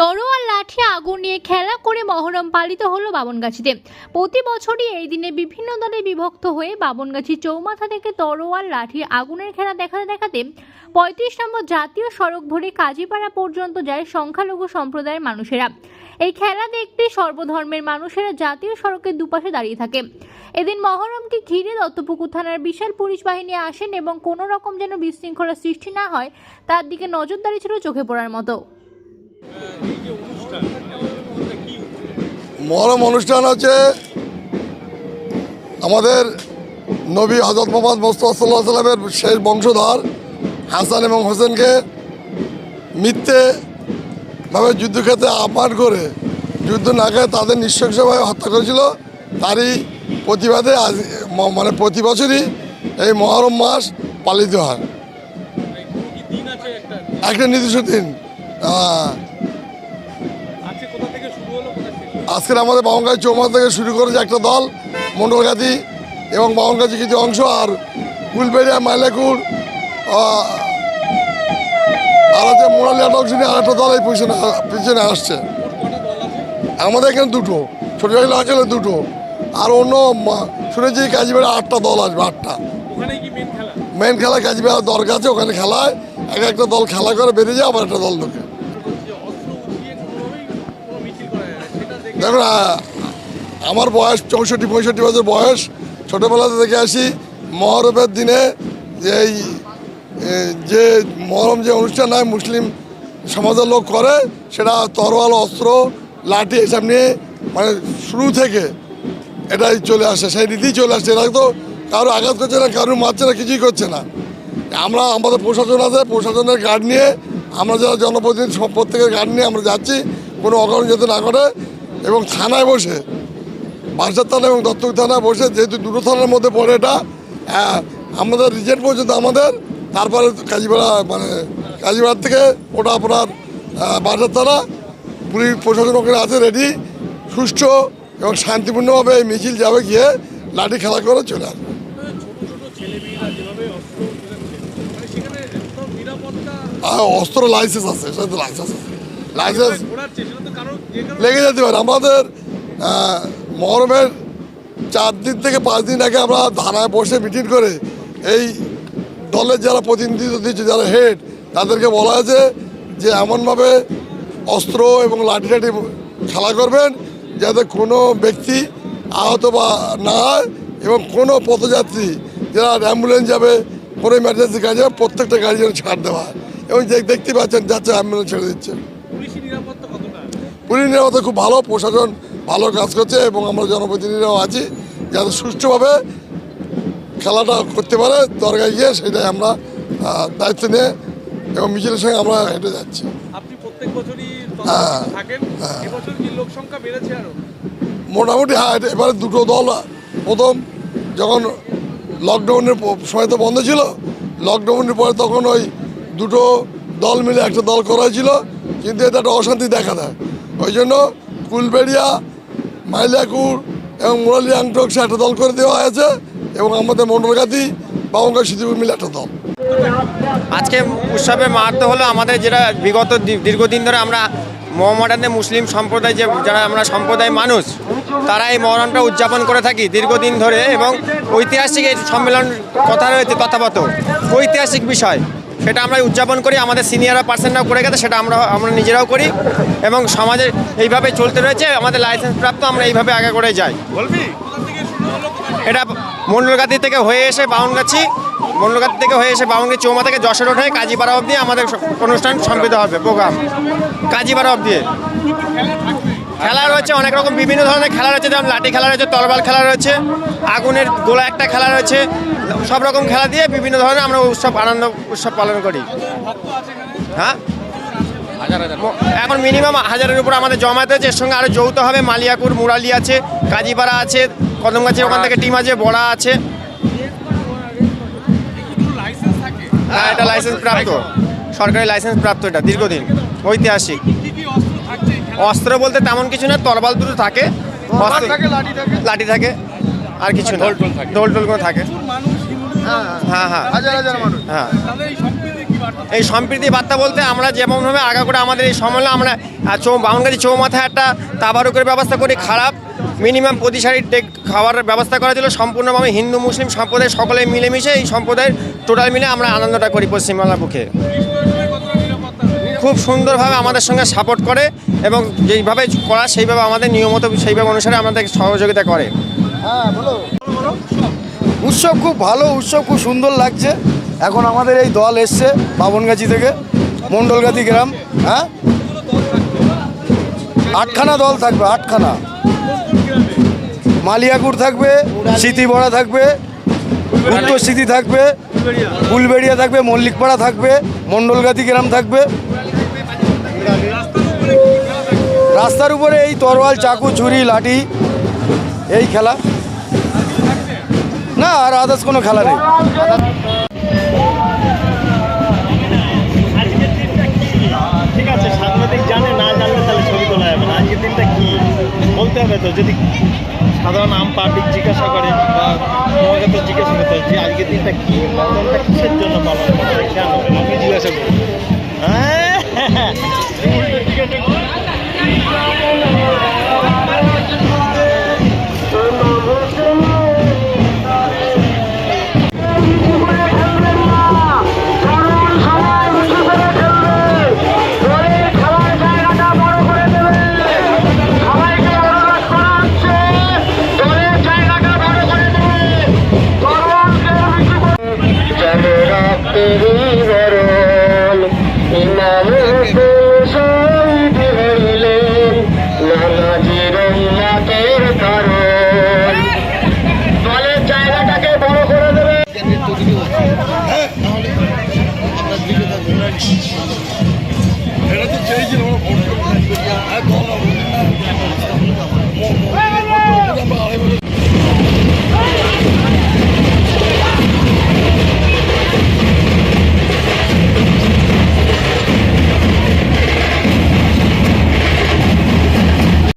তরোয়াল লাঠি আগুন নিয়ে খেলা করে মহরম পালিত হলো বাবনগাছিতে। প্রতি বছরই এই দিনে বিভিন্ন দলে বিভক্ত হয়ে বাবনগাছি চৌমাথা থেকে তরোয়াল লাঠি আগুনের খেলা দেখাতে দেখাতে পঁয়ত্রিশ নম্বর জাতীয় সড়ক ধরে কাজীপাড়া পর্যন্ত যায় সংখ্যালঘু সম্প্রদায়ের মানুষেরা। এই খেলা দেখতে সর্বধর্মের মানুষেরা জাতীয় সড়কের দুপাশে দাঁড়িয়ে থাকে। এদিন মহরমকে ঘিরে দত্তপুকুর থানার বিশাল পুলিশ বাহিনী আসেন এবং কোনো রকম যেন বিশৃঙ্খলা সৃষ্টি না হয়, তার দিকে নজরদারি ছিল চোখে পড়ার মতো। মহরম অনুষ্ঠান হচ্ছে আমাদের নবী হজরত মোহাম্মদ মোস্তফা সাল্লাহ সাল্লামের শেষ বংশধর হাসান এবং হোসেনকে মিথ্যেভাবে যুদ্ধক্ষেত্রে আহ্বান করে যুদ্ধ না করে তাদের নৃশংসভাবে হত্যা করেছিল। তারই প্রতিবাদে আজ মানে প্রতি বছরই এই মহরম মাস পালিত হয়। একটা? নির্দিষ্ট দিন আহ, আজকে কোথা থেকে শুরু হলো কোথা শেষ হলো? আজকের আমাদের বাউঙ্গাই চৌমা থেকে শুরু করেছে একটা দল মন্ডলগাতি এবং বাউঙ্গাছি কিছু অংশ আর কুলবেড়িয়া মাইলাকুর আর হচ্ছে মোরালিয়াট অংশ নিয়ে আরেকটা দল এই পিছনে পিছনে আসছে। আমাদের এখানে দুটো ছোটো ছোটো আঁচলে দুটো। আর অন্য শুনেছি কাজীবেড়া আটটা দল আসবে আটটা। মেন খেলা? মেন খেলা কাজীবেড়া দরকার আছে ওখানে খেলায়। এক একটা দল খেলা করে বেরিয়ে যায় আবার একটা দল ঢোকে। দেখুন আমার বয়স চৌষট্টি, পঁয়ষট্টি বছর বয়স। ছোটোবেলাতে দেখে আসি, মহরমের দিনে এই যে মহরম, যে অনুষ্ঠান হয়, মুসলিম সমাজের লোক করে, সেটা তরোয়াল, অস্ত্র, লাঠি, এসব নিয়ে মানে শুরু থেকে এটাই চলে আসে। সেই রীতিই চলে আসছে এরা তো কারও আঘাত করছে না, কারও মারছে না, কিছুই করছে না। আমরা আমাদের প্রশাসন আছে, প্রশাসনের গার্ড নিয়ে আমরা যারা জনপ্রতিনিধি, প্রত্যেকের গার্ড নিয়ে আমরা যাচ্ছি। কোনো অকারণ যাতে না করে এবং থানায় বসে বাসার থানা এবং দত্তক থানায় বসে যেহেতু দুটো থানার মধ্যে পড়ে এটা আমাদের রিজেন্ট পর্যন্ত আমাদের তারপরে কাজীপাড়া মানে কাজীপাড়ার থেকে ওটা আপনার বাসার থানা পুলিশ প্রশাসন ওখানে আছে রেডি সুষ্ঠু এবং শান্তিপূর্ণভাবে এই মিছিল যাবে গিয়ে লাঠি খেলা করে চলে আসবে। অস্ত্র মানে অস্ত্র লাইসেন্স আছে সেটা লাইসেন্স আছে। লাইসেন্স লেগে যেতে পারে। আমাদের আহ, মহরমের চার দিন থেকে পাঁচ দিন আগে আমরা ধারায় বসে মিটিং করে এই দলের যারা প্রতিনিধিত্ব দিচ্ছে যারা হেড তাদেরকে বলা হয়েছে যে এমনভাবে অস্ত্র এবং লাঠি টাঠি খেলা করবেন যাতে কোনো ব্যক্তি আহত বা না হয় এবং কোনো পথযাত্রী যারা অ্যাম্বুলেন্স যাবে কোনো ইমার্জেন্সি গাড়ি যাবে প্রত্যেকটা গাড়ি যেন ছাড় দেওয়া হয়। এবং যে দেখতে পাচ্ছেন যাচ্ছে অ্যাম্বুলেন্স ছেড়ে দিচ্ছে। পুলিশি নিরাপত্তা খুব ভালো প্রশাসন ভালো কাজ করছে এবং আমরা জনপ্রতিনিধিরাও আছি। যাতে সুষ্ঠুভাবে খেলাটা করতে পারে দরগায় গিয়ে সেটাই আমরা দায়িত্ব নিয়ে এবং মিছিলের সঙ্গে আমরা হেঁটে যাচ্ছি। আপনি প্রত্যেক বছরই হ্যাঁ, থাকেন? এবছর কি লোক সংখ্যা বেড়েছে আরও? মোটামুটি হ্যাঁ এবারে দুটো দল প্রথম যখন লকডাউনের সময় তো বন্ধ ছিল লকডাউনের পরে তখন ওই দুটো দল মিলে একটা দল করা হয়েছিল। কিন্তু এটা একটা অশান্তি দেখা দেয়। ওই জন্য কুলবেড়িয়া, মাইলাকুর এবং মুরালি আংটক্স একটা দল করে দেওয়া হয়েছে এবং আমাদের মন্ডলগাতি বাবঙ্গা সিদ্ধিপুর মিলে একটা দল। আজকে উৎসবের মাহাত্ম হলো আমাদের যেটা বিগত দীর্ঘদিন ধরে আমরা মোহাম্মদানের মুসলিম সম্প্রদায় যে, যারা আমরা সম্প্রদায় মানুষ, তারা এই মহরমটা উদযাপন করে থাকি দীর্ঘদিন ধরে এবং ঐতিহাসিক এই সম্মেলন কথা রয়েছে, তথাগত। ঐতিহাসিক বিষয়। সেটা আমরা উদযাপন করি আমাদের সিনিয়ররা পার্সেন্টরাও করে গেছে সেটা আমরা আমরা নিজেরাও করি এবং সমাজে এইভাবে চলতে রয়েছে আমাদের লাইসেন্স প্রাপ্ত আমরা এইভাবে আগে করে যাই। এটা মন্ডলগাতি থেকে হয়ে এসে বাউনগাছি মন্ডলগাতি থেকে হয়ে এসে বাউনগাছি চৌমা থেকে যশোর হয়ে কাজীপাড়া অবধি আমাদের অনুষ্ঠান সম্পৃত হবে প্রোগ্রাম। কাজীপাড়া অবধি। খেলা রয়েছে, অনেক রকম বিভিন্ন ধরনের খেলা রয়েছে, যেমন লাঠি খেলা রয়েছে তরবাল খেলা রয়েছে, আগুনের গোলা একটা খেলা রয়েছে, সব রকম খেলা দিয়ে বিভিন্ন ধরনের আমরা উৎসব, আনন্দ উৎসব পালন করি। হ্যাঁ? এখন মিনিমাম হাজারের উপর আমাদের জমায়েত হয়েছে, এর সঙ্গে আরও যৌথ হবে মালিয়াকুর মুরালি আছে, কাজীপাড়া আছে, কদমগাছি ওখান থেকে টিম আছে, বড়া আছে। হ্যাঁ এটা লাইসেন্স প্রাপ্ত। সরকারি লাইসেন্স প্রাপ্ত এটা, দীর্ঘদিন, ঐতিহাসিক। অস্ত্র বলতে তেমন কিছু না তরবাল দুটো থাকে। লাঠি থাকে। আর কিছু না। ঢোল টোল করে থাকে। হ্যাঁ হ্যাঁ। হাজার মানুষ। হ্যাঁ। এই সম্প্রীতি বার্তা? বলতে আমরা যেমনভাবে আগা করে আমাদের এই সম্মেলনে আমরা চৌ বামনগাছি চৌমাথায় একটা তাবারুকের ব্যবস্থা করি খারাপ। মিনিমাম প্রতি সারি টেক খাবারের ব্যবস্থা করা ছিল সম্পূর্ণভাবে হিন্দু মুসলিম সম্প্রদায় সকলে মিলেমিশে এই সম্প্রদায়ের টোটাল মিলে আমরা আনন্দটা করি পশ্চিমবাংলার বুকে খুব সুন্দরভাবে আমাদের সঙ্গে সাপোর্ট করে এবং যেইভাবে করা, সেইভাবে আমাদের নিয়মিত, সেইভাবে অনুসারে আমাদের সহযোগিতা করে। উৎসব খুব ভালো, উৎসব খুব সুন্দর লাগছে। এখন আমাদের এই দল এসছে বাবনগাছি থেকে মণ্ডলগাছি গ্রাম হ্যাঁ? আটখানা দল থাকবে, আটখানা। মালিয়াকুর থাকবে স্মৃতিবড়া থাকবে, উত্তর স্মৃতি থাকবে, ফুলবেড়িয়া থাকবে, মল্লিকপাড়া থাকবে, মণ্ডলগাতি গ্রাম থাকবে। রাস্তার উপরে এই তরোয়াল, চাকু, ছুরি, লাঠি, এই খেলা। না, আর আদার্স কোনো খেলা নেই। বলতে হবে তো, যদি সাধারণ আম পাবলিক জিজ্ঞাসা করে বা জিজ্ঞাসা করতে হবে যে আজকের দিনটা কি? জন্য পালন করছে কেন? আমি জিজ্ঞাসা করি Mm-hmm.